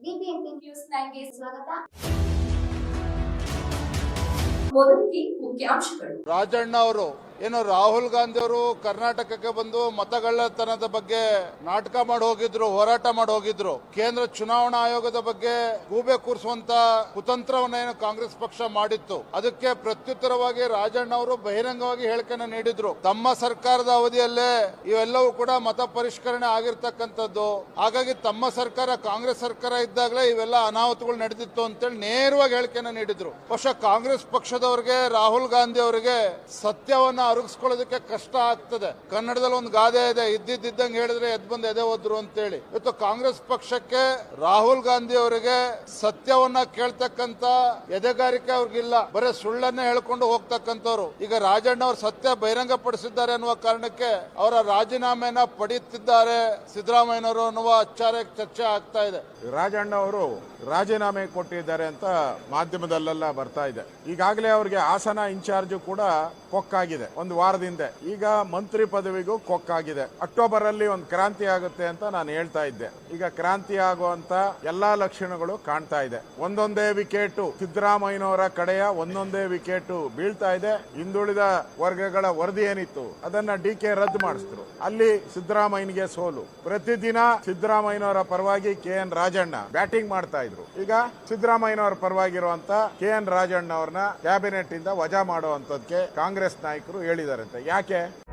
BBMP news ನೈನ್ಗೆ ಸ್ವಾಗತ ಮೊದಲಿಗೆ ಮುಖ್ಯಾಂಶಗಳು. ರಾಜಣ್ಣ ಅವರು, ಏನು ರಾಹುಲ್ ಗಾಂಧಿ ಅವರು ಕರ್ನಾಟಕಕ್ಕೆ ಬಂದು ಮತಗಳ್ಳತನದ ಬಗ್ಗೆ ನಾಟಕ ಮಾಡಿ ಹೋಗಿದ್ರು, ಹೋರಾಟ ಮಾಡಿ ಹೋಗಿದ್ರು, ಕೇಂದ್ರ ಚುನಾವಣಾ ಆಯೋಗದ ಬಗ್ಗೆ ಗೂಬೆ ಕೂರಿಸುವಂತ ಕುತಂತ್ರವನ್ನ ಏನು ಕಾಂಗ್ರೆಸ್ ಪಕ್ಷ ಮಾಡಿತ್ತು. ಅದಕ್ಕೆ ಪ್ರತ್ಯುತ್ತರವಾಗಿ ರಾಜಣ್ಣ ಅವರು ಬಹಿರಂಗವಾಗಿ ಹೇಳಿಕೆಯನ್ನು ನೀಡಿದ್ರು. ತಮ್ಮ ಸರ್ಕಾರದ ಅವಧಿಯಲ್ಲೇ ಇವೆಲ್ಲವೂ ಕೂಡ ಮತ ಪರಿಷ್ಕರಣೆ ಆಗಿರ್ತಕ್ಕಂಥದ್ದು. ಹಾಗಾಗಿ ತಮ್ಮ ಸರ್ಕಾರ, ಕಾಂಗ್ರೆಸ್ ಸರ್ಕಾರ ಇದ್ದಾಗಲೇ ಇವೆಲ್ಲ ಅನಾಹುತಗಳು ನಡೆದಿತ್ತು ಅಂತೇಳಿ ನೇರವಾಗಿ ಹೇಳಿಕೆಯನ್ನು ನೀಡಿದ್ರು. ಬಹುಶಃ ಕಾಂಗ್ರೆಸ್ ಪಕ್ಷದವರಿಗೆ ರಾಹುಲ್ ಗಾಂಧಿ ಅವರಿಗೆ ಸತ್ಯವನ್ನ ಅರಗಿಸ್ಕೊಳ್ಳೋದಕ್ಕೆ ಕಷ್ಟ ಆಗ್ತದೆ. ಕನ್ನಡದಲ್ಲಿ ಒಂದು ಗಾದೆ ಇದೆ ಇದ್ದಿದ್ದಂಗೆ ಹೇಳಿದ್ರೆ ಎದ್ ಬಂದು ಎದೆ ಹೋದ್ರು ಅಂತೇಳಿ. ಇವತ್ತು ಕಾಂಗ್ರೆಸ್ ಪಕ್ಷಕ್ಕೆ ರಾಹುಲ್ ಗಾಂಧಿ ಅವರಿಗೆ ಸತ್ಯವನ್ನ ಕೇಳ್ತಕ್ಕಂತ ಎದೆಗಾರಿಕೆ ಅವ್ರಿಗಿಲ್ಲ. ಬರೀ ಸುಳ್ಳನ್ನೇ ಹೇಳ್ಕೊಂಡು ಹೋಗ್ತಕ್ಕಂಥವ್ರು. ಈಗ ರಾಜಣ್ಣ ಅವರು ಸತ್ಯ ಬಹಿರಂಗ ಪಡಿಸಿದ್ದಾರೆ ಅನ್ನುವ ಕಾರಣಕ್ಕೆ ಅವರ ರಾಜೀನಾಮೆನ ಪಡೆಯುತ್ತಿದ್ದಾರೆ ಸಿದ್ದರಾಮಯ್ಯನವರು ಅನ್ನುವ ಅಚ್ಚಾರ ಚರ್ಚೆ ಆಗ್ತಾ ಇದೆ. ರಾಜಣ್ಣ ಅವರು ರಾಜೀನಾಮೆ ಕೊಟ್ಟಿದ್ದಾರೆ ಅಂತ ಮಾಧ್ಯಮದಲ್ಲೆಲ್ಲ ಬರ್ತಾ ಇದೆ. ಈಗಾಗಲೇ ಅವ್ರಿಗೆ ಹಾಸನ ಇನ್ಚಾರ್ಜ್ ಕೂಡ ಕೊಕ್ಕಾಗಿದೆ. ಒಂದು ವಾರದಿಂದ ಈಗ ಮಂತ್ರಿ ಪದವಿಗೂ ಕೊಕ್ಕಾಗಿದೆ. ಅಕ್ಟೋಬರ್ ಅಲ್ಲಿ ಒಂದು ಕ್ರಾಂತಿ ಆಗುತ್ತೆ ಅಂತ ನಾನು ಹೇಳ್ತಾ ಇದ್ದೆ. ಈಗ ಕ್ರಾಂತಿ ಆಗುವಂತ ಎಲ್ಲಾ ಲಕ್ಷಣಗಳು ಕಾಣ್ತಾ ಇದೆ. ಒಂದೊಂದೇ ವಿಕೆಟ್ ಸಿದ್ದರಾಮಯ್ಯನವರ ಕಡೆಯ ಒಂದೊಂದೇ ವಿಕೆಟ್ ಬೀಳ್ತಾ ಇದೆ. ಹಿಂದುಳಿದ ವರ್ಗಗಳ ವರದಿ ಏನಿತ್ತು? ಅದನ್ನ ಡಿ ಕೆ ರದ್ದು ಮಾಡಿಸಿದ್ರು. ಅಲ್ಲಿ ಸಿದ್ದರಾಮಯ್ಯನಿಗೆ ಸೋಲು. ಪ್ರತಿದಿನ ಸಿದ್ದರಾಮಯ್ಯನವರ ಪರವಾಗಿ ಕೆ ಎನ್ ರಾಜಣ್ಣ ಬ್ಯಾಟಿಂಗ್ ಮಾಡ್ತಾ ಇದ್ರು. ಈಗ ಸಿದ್ದರಾಮಯ್ಯನವರ ಪರವಾಗಿರುವಂತ ಕೆ ಎನ್ ರಾಜಣ್ಣ ಅವ್ರನ್ನ ಕ್ಯಾಬಿನೆಟ್ ಇಂದ ವಜಾ ಮಾಡುವಂತದಕ್ಕೆ ಕಾಂಗ್ರೆಸ್ ನಾಯಕರು ಹೇಳಿದಾರಂತೆ. ಯಾಕೆ?